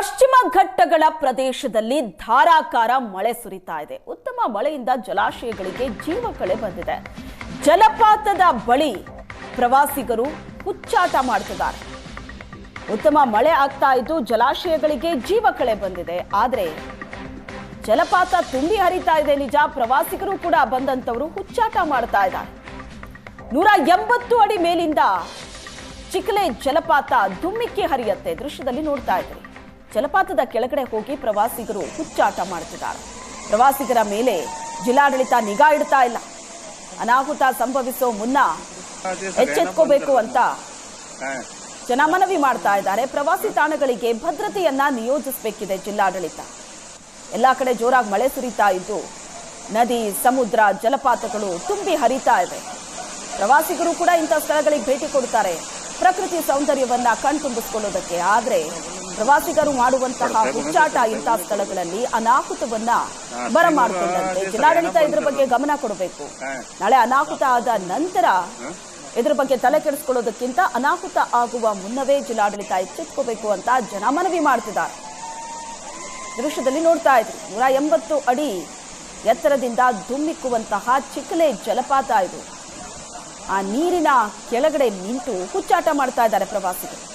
ಪಶ್ಚಿಮ ಘಟ್ಟಗಳ ಪ್ರದೇಶದಲ್ಲಿ ಧಾರಾಕಾರ ಮಳೆ ಸುರಿತಾ ಇದೆ. ಉತ್ತಮ ಮಳೆಯಿಂದ ಜಲಾಶಯಗಳಿಗೆ ಜೀವ ಕಳೆ ಬಂದಿದೆ. ಜಲಪಾತದ ಬಳಿ ಪ್ರವಾಸಿಗರು ಹುಚ್ಚಾಟ ಮಾಡ್ತಿದ್ದಾರೆ ಉತ್ತಮ ಮಳೆ ಆಗ್ತಾ ಇದ್ದು ಜಲಾಶಯಗಳಿಗೆ ಜೀವ ಕಳೆ ಬಂದಿದೆ. ಆದರೆ ಜಲಪಾತ ತುಂಬಿ ಹರಿತಾ ಇದೆ ನಿಜ, ಪ್ರವಾಸಿಗರು ಕೂಡ ಬಂದಂತವರು ಹುಚ್ಚಾಟ ಮಾಡ್ತಾ ಇದ್ದಾರೆ. ನೂರ ಎಂಬತ್ತು ಅಡಿ ಮೇಲಿಂದ ಚಿಕ್ಕಲೆ ಜಲಪಾತ ಧುಮ್ಮಿಕ್ಕಿ ಹರಿಯತ್ತೆ. ದೃಶ್ಯದಲ್ಲಿ ನೋಡ್ತಾ ಇದ್ದೀರಿ. ಜಲಪಾತದ ಕೆಳಗಡೆ ಹೋಗಿ ಪ್ರವಾಸಿಗರು ಹುಚ್ಚಾಟ ಮಾಡ್ತಿದ್ದಾರೆ ಪ್ರವಾಸಿಗರ ಮೇಲೆ ಜಿಲ್ಲಾಡಳಿತ ನಿಗಾ ಇಡ್ತಾ ಇಲ್ಲ. ಅನಾಹುತ ಸಂಭವಿಸೋ ಮುನ್ನ ಎಚ್ಚೆತ್ಕೋಬೇಕು ಅಂತ ಜನ ಮನವಿ ಮಾಡ್ತಾ ಇದ್ದಾರೆ. ಪ್ರವಾಸಿ ತಾಣಗಳಿಗೆ ಭದ್ರತೆಯನ್ನ ನಿಯೋಜಿಸಬೇಕಿದೆ ಜಿಲ್ಲಾಡಳಿತ. ಎಲ್ಲ ಕಡೆ ಜೋರಾಗಿ ಮಳೆ ಸುರಿತಾ ಇದ್ದು ನದಿ, ಸಮುದ್ರ, ಜಲಪಾತಗಳು ತುಂಬಿ ಹರಿತಾ ಇದೆ ಪ್ರವಾಸಿಗರು ಕೂಡ ಇಂಥ ಸ್ಥಳಗಳಿಗೆ ಭೇಟಿ ಕೊಡ್ತಾರೆ. ಪ್ರಕೃತಿ ಸೌಂದರ್ಯವನ್ನ ಕಣ್ತುಂಬಿಸ್ಕೊಳ್ಳೋದಕ್ಕೆ. ಆದ್ರೆ ಪ್ರವಾಸಿಗರು ಮಾಡುವಂತಹ ಹುಚ್ಚಾಟ ಇಂತಹ ಸ್ಥಳಗಳಲ್ಲಿ ಅನಾಹುತವನ್ನ ಬರಮಾಡಿಕೊಂಡಂತೆ. ಜಿಲ್ಲಾಡಳಿತ ಇದ್ರ ಬಗ್ಗೆ ಗಮನ ಕೊಡಬೇಕು. ನಾಳೆ ಅನಾಹುತ ಆದ ನಂತರ ಇದ್ರ ಬಗ್ಗೆ ತಲೆ ಕೆಡಿಸ್ಕೊಳ್ಳೋದಕ್ಕಿಂತ ಅನಾಹುತ ಆಗುವ ಮುನ್ನವೇ ಜಿಲ್ಲಾಡಳಿತ ಎಚ್ಚೆತ್ಕೋಬೇಕು ಅಂತ ಜನ ಮನವಿ ಮಾಡ್ತಿದ್ದಾರೆ. ದೃಶ್ಯದಲ್ಲಿ ನೋಡ್ತಾ ಇದ್ರು. ನೂರ ಎಂಬತ್ತು ಅಡಿ ಎತ್ತರದಿಂದ ಧುಮ್ಮಿಕ್ಕುವಂತಹ ಚಿಕ್ಕಲೆ ಜಲಪಾತ ಇದು. ಆ ನೀರಿನ ಕೆಳಗಡೆ ನಿಂತು ಹುಚ್ಚಾಟ ಮಾಡ್ತಾ ಇದ್ದಾರೆ ಪ್ರವಾಸಿಗರು.